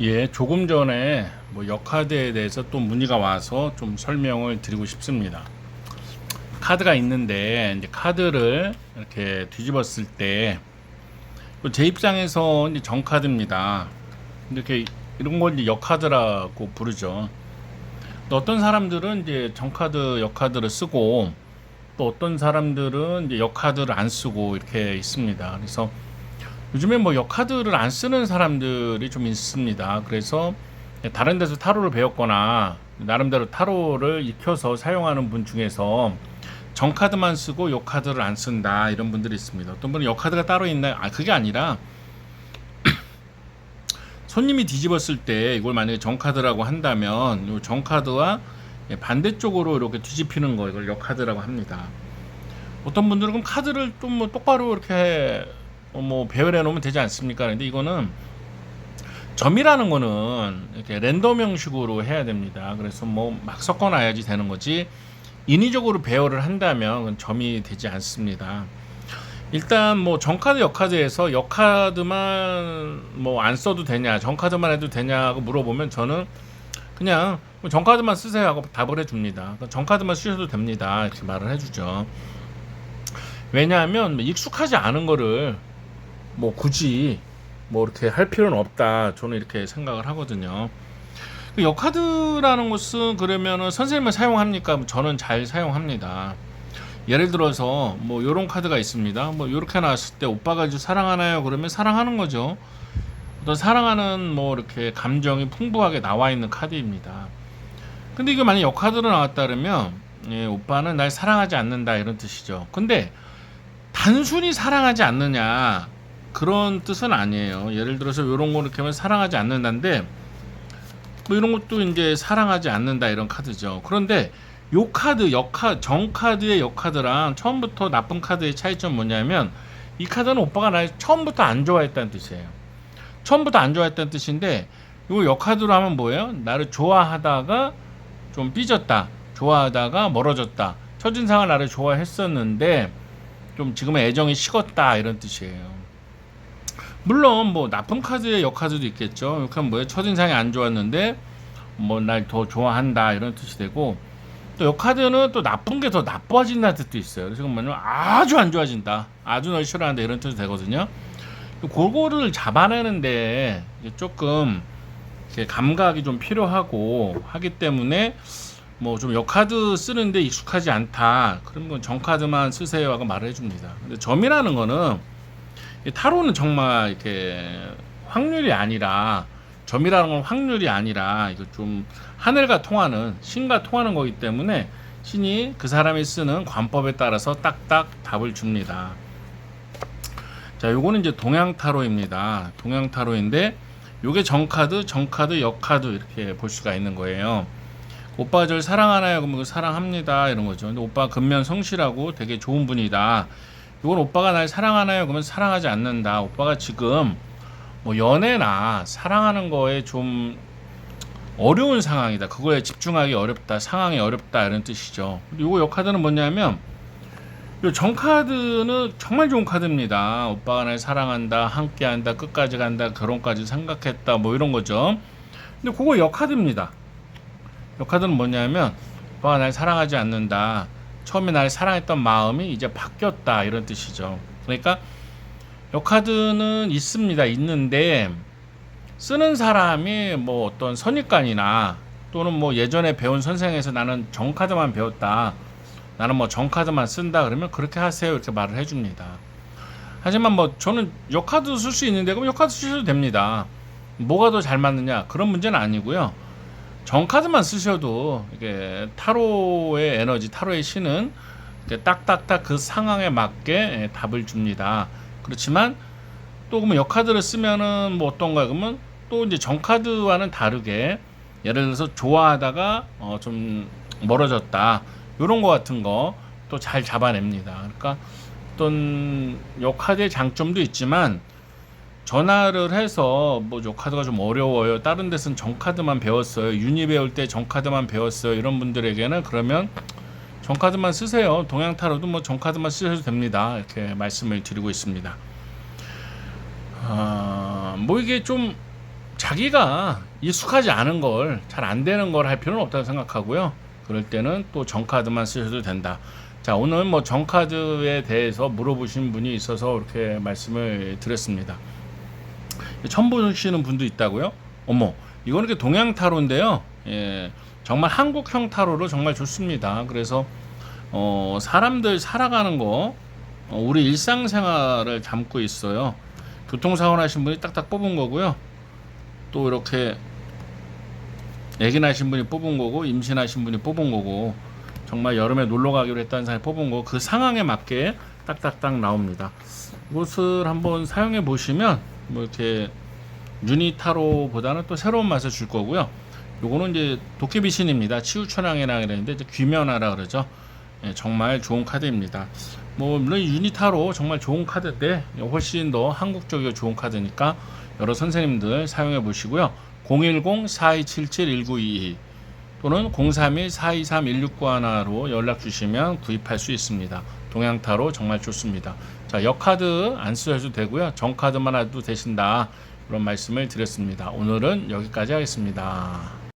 예, 조금 전에 뭐 역카드에 대해서 또 문의가 와서 좀 설명을 드리고 싶습니다. 카드가 있는데 이제 카드를 이렇게 뒤집었을 때 제 입장에서 이제 정카드입니다. 이렇게 이런 걸 이제 역카드라고 부르죠. 또 어떤 사람들은 이제 정카드, 역카드를 쓰고 또 어떤 사람들은 이제 역카드를 안 쓰고 이렇게 있습니다. 그래서 요즘에 뭐 역카드를 안 쓰는 사람들이 좀 있습니다. 그래서 다른 데서 타로를 배웠거나 나름대로 타로를 익혀서 사용하는 분 중에서 정카드만 쓰고 역카드를 안 쓴다 이런 분들이 있습니다. 어떤 분은 역카드가 따로 있나요? 아 그게 아니라 손님이 뒤집었을 때 이걸 만약에 정카드라고 한다면 이 정카드와 반대쪽으로 이렇게 뒤집히는 거 이걸 역카드라고 합니다. 어떤 분들은 카드를 좀 뭐 똑바로 이렇게 어, 뭐 배열해 놓으면 되지 않습니까? 근데 이거는 점이라는 거는 이렇게 랜덤 형식으로 해야 됩니다. 그래서 뭐 막 섞어 놔야지 되는 거지. 인위적으로 배열을 한다면 점이 되지 않습니다. 일단 뭐 정카드 역카드에서 역카드만 뭐 안 써도 되냐 정카드만 해도 되냐고 물어보면 저는 그냥 뭐 정카드만 쓰세요 하고 답을 해줍니다. 정카드만 쓰셔도 됩니다 이렇게 말을 해주죠. 왜냐하면 뭐 익숙하지 않은 거를 뭐 굳이 뭐 이렇게 할 필요는 없다 저는 이렇게 생각을 하거든요. 그 역카드라는 것은 그러면은 선생님은 사용합니까? 저는 잘 사용합니다. 예를 들어서 뭐 요런 카드가 있습니다. 뭐 요렇게 나왔을 때 오빠가 아주 사랑하나요? 그러면 사랑하는 거죠. 어떤 사랑하는 뭐 이렇게 감정이 풍부하게 나와 있는 카드입니다. 근데 이거 만약 역카드로 나왔다 그러면 예, 오빠는 날 사랑하지 않는다 이런 뜻이죠. 근데 단순히 사랑하지 않느냐 그런 뜻은 아니에요. 예를 들어서 요런 거 이렇게 하면 사랑하지 않는다인데 뭐 이런 것도 이제 사랑하지 않는다 이런 카드죠. 그런데 요 카드 역카 정 카드의 역카드랑 처음부터 나쁜 카드의 차이점 뭐냐면 이 카드는 오빠가 날 처음부터 안 좋아했다는 뜻이에요. 처음부터 안 좋아했다는 뜻인데 요 역카드로 하면 뭐예요? 나를 좋아하다가 좀 삐졌다. 좋아하다가 멀어졌다. 첫인상을 나를 좋아했었는데 좀 지금은 애정이 식었다 이런 뜻이에요. 물론 뭐 나쁜 카드의 역카드도 있겠죠. 이렇게 하면 뭐예요? 첫인상이 안 좋았는데 뭐 날 더 좋아한다 이런 뜻이 되고 또 역카드는 또 나쁜 게 더 나빠진다는 뜻도 있어요. 그래서 뭐냐면 아주 안 좋아진다. 아주 널 싫어한다 이런 뜻이 되거든요. 그거를 잡아내는데 조금 감각이 좀 필요하고 하기 때문에 뭐 좀 역카드 쓰는데 익숙하지 않다. 그러면 정카드만 쓰세요 하고 말을 해줍니다. 근데 점이라는 거는 이 타로는 정말 이렇게 확률이 아니라 점이라는 건 확률이 아니라 이거 좀 하늘과 통하는 신과 통하는 거기 때문에 신이 그 사람이 쓰는 관법에 따라서 딱딱 답을 줍니다. 자, 요거는 이제 동양 타로입니다. 동양 타로인데 요게 정카드, 정카드, 역카드 이렇게 볼 수가 있는 거예요. 오빠가 저를 사랑하나요? 그러면 그 사랑합니다. 이런 거죠. 근데 오빠 근면 성실하고 되게 좋은 분이다. 이건 오빠가 날 사랑하나요? 그러면 사랑하지 않는다. 오빠가 지금 뭐 연애나 사랑하는 거에 좀 어려운 상황이다. 그거에 집중하기 어렵다. 상황이 어렵다. 이런 뜻이죠. 요거 역 카드는 뭐냐면 요 정카드는 정말 좋은 카드입니다. 오빠가 날 사랑한다. 함께한다. 끝까지 간다. 결혼까지 생각했다. 뭐 이런 거죠. 근데 그거 역 카드입니다. 역 카드는 뭐냐면 오빠가 날 사랑하지 않는다. 처음에 날 사랑했던 마음이 이제 바뀌었다 이런 뜻이죠. 그러니까 역카드는 있습니다. 있는데 쓰는 사람이 뭐 어떤 선입관이나 또는 뭐 예전에 배운 선생에서 나는 정 카드만 배웠다. 나는 뭐 정 카드만 쓴다 그러면 그렇게 하세요 이렇게 말을 해줍니다. 하지만 뭐 저는 역카드 쓸 수 있는데 그럼 역카드 쓰셔도 됩니다. 뭐가 더 잘 맞느냐 그런 문제는 아니고요. 정카드만 쓰셔도 이게 타로의 에너지, 타로의 신은 딱딱딱 그 상황에 맞게 예, 답을 줍니다. 그렇지만 또 그러면 역카드를 쓰면은 뭐 어떤가 그러면 또 이제 정카드와는 다르게 예를 들어서 좋아하다가 어 좀 멀어졌다 이런 거 같은 거 또 잘 잡아냅니다. 그러니까 어떤 역카드의 장점도 있지만 전화를 해서 뭐 요카드가 좀 어려워요. 다른 데서는 정카드만 배웠어요. 유니 배울 때 정카드만 배웠어요. 이런 분들에게는 그러면 정카드만 쓰세요. 동양 타로도 뭐 정카드만 쓰셔도 됩니다. 이렇게 말씀을 드리고 있습니다. 아, 뭐 이게 좀 자기가 익숙하지 않은 걸 잘 안 되는 걸 할 필요는 없다고 생각하고요. 그럴 때는 또 정카드만 쓰셔도 된다. 자, 오늘 뭐 정카드에 대해서 물어보신 분이 있어서 이렇게 말씀을 드렸습니다. 처음 보시는 분도 있다고요? 어머, 이거는 이렇게 동양 타로인데요. 예, 정말 한국형 타로로 정말 좋습니다. 그래서 어, 사람들 살아가는 거, 어, 우리 일상생활을 담고 있어요. 교통사고 나신 분이 딱딱 뽑은 거고요. 또 이렇게 애기 나신 분이 뽑은 거고 임신하신 분이 뽑은 거고 정말 여름에 놀러 가기로 했다는 사람이 뽑은 거 그 상황에 맞게 딱딱딱 나옵니다. 이것을 한번 사용해 보시면 뭐 이렇게 유니타로보다는 또 새로운 맛을 줄 거고요. 요거는 이제 도깨비신입니다. 치유천왕이라 그랬는데 이제 귀면하라 그러죠. 예, 정말 좋은 카드입니다. 뭐 물론 유니타로 정말 좋은 카드인데 훨씬 더 한국적이고 좋은 카드니까 여러 선생님들 사용해 보시고요. 010-4277-1922 또는 031-423-1691로 연락 주시면 구입할 수 있습니다. 동양타로 정말 좋습니다. 자, 역카드 안 쓰셔도 되고요. 정카드만 해도 되신다. 그런 말씀을 드렸습니다. 오늘은 여기까지 하겠습니다.